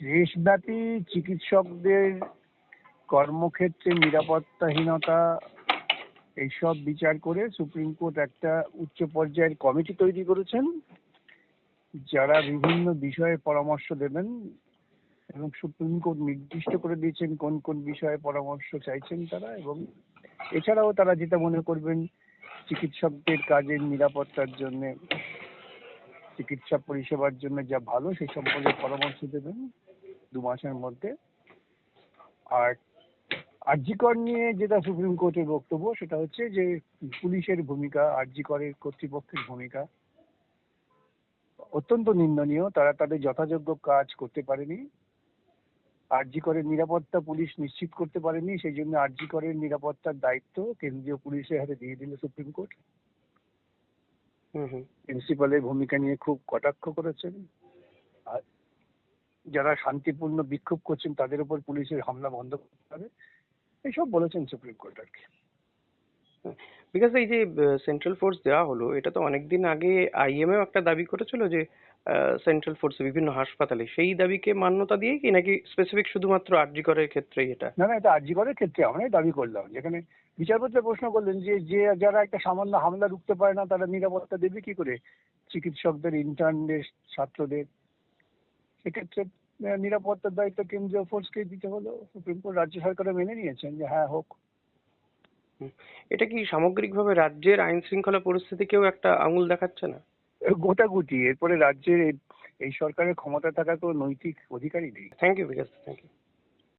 দেশব্যাপী চিকিৎসকদের কর্মক্ষেত্রে নিরাপত্তাহীনতা, এইসব বিচার করে সুপ্রিম কোর্ট একটা উচ্চ পর্যায়ের কমিটি তৈরি করেছেন, যারা বিভিন্ন বিষয়ে পরামর্শ দেবেন এবং সুপ্রিম কোর্ট নির্দিষ্ট করে দিয়েছেন কোন কোন বিষয়ে পরামর্শ চাইছেন তারা এবং এছাড়াও তারা যেটা মনে করবেন, চিকিৎসকদের কাজের নিরাপত্তার জন্য, চিকিৎসা পরিষেবার জন্য যা ভালো সেই সম্পর্কে পরামর্শ দেবেন। দু মাসের মধ্যে। আর আর্জিকর নিয়ে যেটা সুপ্রিম কোর্টের বক্তব্য সেটা হচ্ছে যে পুলিশের ভূমিকা আর্জিকরের কর্তৃপক্ষের ভূমিকা অত্যন্ত নিন্দনীয়। তারা তাদের যথাযোগ্য কাজ করতে পারেনি। আরজিকরের নিরাপত্তা পুলিশ নিশ্চিত করতে পারেনি। সেই জন্য আরজিকরের নিরাপত্তার দায়িত্ব কেন্দ্রীয় পুলিশের হাতে দিয়ে দিল সুপ্রিম কোর্ট হুম হুম। প্রিন্সিপালের ভূমিকা নিয়ে খুব কটাক্ষ করেছেন। আর যারা শান্তিপূর্ণ বিক্ষোভ করছেন তাদের উপর পুলিশের হামলা বন্ধ করতে হবে। এইসব বলেছেন সুপ্রিম কোর্ট আর কি। বিকজ এই যে সেন্ট্রাল ফোর্স দেওয়া হলো এটা তো অনেকদিন আগে আইএমএও একটা দাবি করেছিল যে সেন্ট্রাল ফোর্সে বিভিন্ন হাসপাতালে। সেই দাবিকে মান্যতা দিয়ে কি নাকি স্পেসিফিক শুধুমাত্র আরজি করের ক্ষেত্রেই এটা? না না এটা আরজিকরের ক্ষেত্রে আমরাই দাবি করলাম। যেখানে বিচারপতি প্রশ্ন করলেন যে যে যারা একটা সামান্য হামলা রুখতে পারে না তারা নিরাপত্তা দেবে কি করে? চিকিৎসকদের ইন্টার্নদের ছাত্রদের। সেক্ষেত্রে নিরাপত্তার দায়িত্ব কেন্দ্রীয় ফোর্সকে দিতে হলো সুপ্রিম কোর্ট রাজ্য সরকারও মেনে নিয়েছেন যে হ্যাঁ হোক। এটা কি সামগ্রিকভাবে রাজ্যের আইন শৃঙ্খলা পরিস্থিতি কেউ একটা আঙুল দেখাচ্ছে না? গোটাগুটি। এরপরে রাজ্যের এই- এই সরকারের ক্ষমতা থাকার কোনো নৈতিক অধিকারই নেই। Thank you Bikash thank you